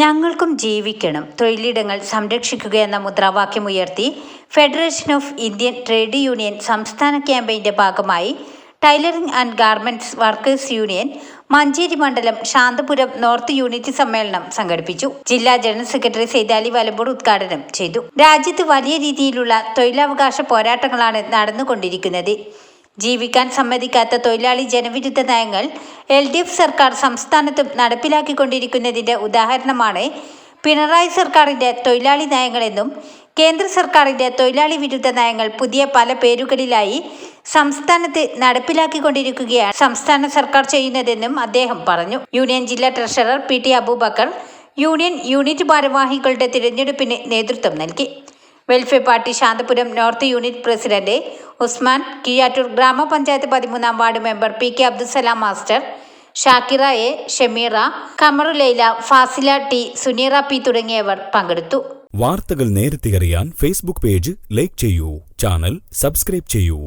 ഞങ്ങൾക്കും ജീവിക്കണം. തൊഴിലിടങ്ങൾ സംരക്ഷിക്കുക എന്ന മുദ്രാവാക്യം ഉയർത്തി federation of Indian trade union സംസ്ഥാന ക്യാമ്പയിന്റെ ഭാഗമായി tailoring and garments workers union Manjeri മണ്ഡലം ശാന്തപുരം നോർത്ത് യൂണിറ്റ് സമ്മേളനം സംഘടിപ്പിച്ചു. ജില്ലാ ജനറൽ സെക്രട്ടറി സെയ്താലി വലമ്പൂർ ഉദ്ഘാടനം ചെയ്തു. രാജ്യത്ത് വലിയ രീതിയിലുള്ള തൊഴിലവകാശ പോരാട്ടങ്ങളാണ് നടന്നുകൊണ്ടിരിക്കുന്നത്. ജീവിക്കാൻ സമ്മതിക്കാത്ത തൊഴിലാളി ജനവിരുദ്ധ നയങ്ങൾ എൽ ഡി എഫ് സർക്കാർ സംസ്ഥാനത്തും നടപ്പിലാക്കിക്കൊണ്ടിരിക്കുന്നതിന്റെ ഉദാഹരണമാണ് പിണറായി സർക്കാരിന്റെ തൊഴിലാളി നയങ്ങളെന്നും കേന്ദ്ര സർക്കാരിന്റെ തൊഴിലാളി വിരുദ്ധ നയങ്ങൾ പുതിയ പല പേരുകളിലായി സംസ്ഥാനത്ത് നടപ്പിലാക്കിക്കൊണ്ടിരിക്കുകയാണ് സംസ്ഥാന സർക്കാർ ചെയ്യുന്നതെന്നും അദ്ദേഹം പറഞ്ഞു. യൂണിയൻ ജില്ലാ treasurer P T Aboobacker union unit ഭാരവാഹികളുടെ തിരഞ്ഞെടുപ്പിന് നേതൃത്വം നൽകി. Welfare party Santhapuram north unit president Usman Kiyattur ഗ്രാമപഞ്ചായത്ത് പതിമൂന്നാം ward member P K Abdussalam master Shakira A Shameera Kamaru Laila Fasila T Suneera P തുടങ്ങിയവർ പങ്കെടുത്തു. വാർത്തകൾ നേരത്തെ അറിയാൻ ഫേസ്ബുക്ക് പേജ് ലൈക്ക് ചെയ്യൂ ചാനൽ സബ്സ്ക്രൈബ് ചെയ്യൂ.